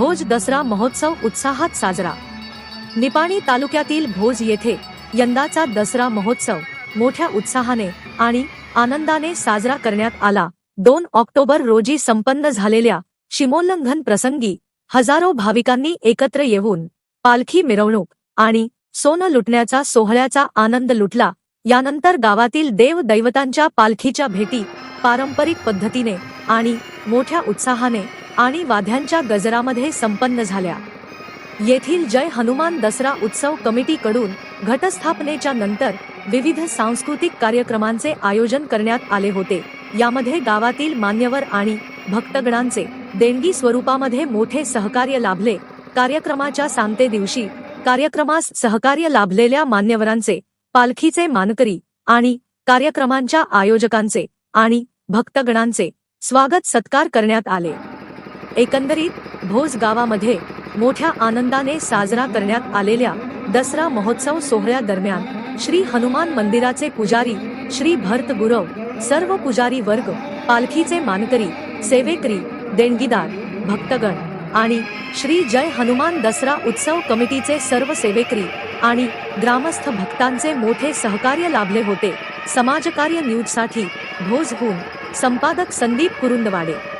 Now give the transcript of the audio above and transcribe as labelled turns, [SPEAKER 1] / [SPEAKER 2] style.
[SPEAKER 1] भोज दसरा महोत्सव उत्साहात साजरा निपाणी तालुक्यातील भोज येथे यंदाचा दसरा महोत्सव मोठ्या उत्साहाने आणि आनंदाने साजरा करण्यात आला दोन ऑक्टोबर रोजी संपन्न झालेल्या शिमोल्लंघन प्रसंगी हजारो भाविकांनी एकत्र येऊन पालखी मिरवणूक आणि सोनं लुटण्याचा सोहळ्याचा आनंद लुटला यानंतर गावातील देव दैवतांच्या पालखीच्या भेटी पारंपरिक पद्धतीने आणि मोठ्या उत्साहाने आणि वाद्यांच्या गजरामध्ये संपन्न झाल्या येथील जय हनुमान दसरा उत्सव कमिटीकडून घटस्थापनेच्या नंतर विविध सांस्कृतिक कार्यक्रमांचे आयोजन करण्यात आले होते यामध्ये गावातील मान्यवर आणि भक्तगणांचे देणगी स्वरूपामध्ये मोठे सहकार्य लाभले कार्यक्रमाच्या सांगते दिवशी कार्यक्रमास सहकार्य लाभलेल्या मान्यवरांचे पालखीचे मानकरी आणि कार्यक्रमांच्या आयोजकांचे आणि भक्तगणांचे स्वागत सत्कार करण्यात आले एकंदरीत भोज गावामध्ये मोठ्या आनंदाने साजरा करण्यात आलेल्या दसरा महोत्सव दरम्यान श्री हनुमान मंदिराचे पुजारी श्री भरत गुरव सर्व पुजारी वर्ग पालखीचे मानकरी सेवेकरी देणगीदार भक्तगण आणि श्री जय हनुमान दसरा उत्सव कमिटीचे सर्व सेवेकरी आणि ग्रामस्थ भक्तांचे मोठे सहकार्य लाभले होते समाजकार्य न्यूजसाठी भोजहून संपादक संदीप कुरुंदवाडे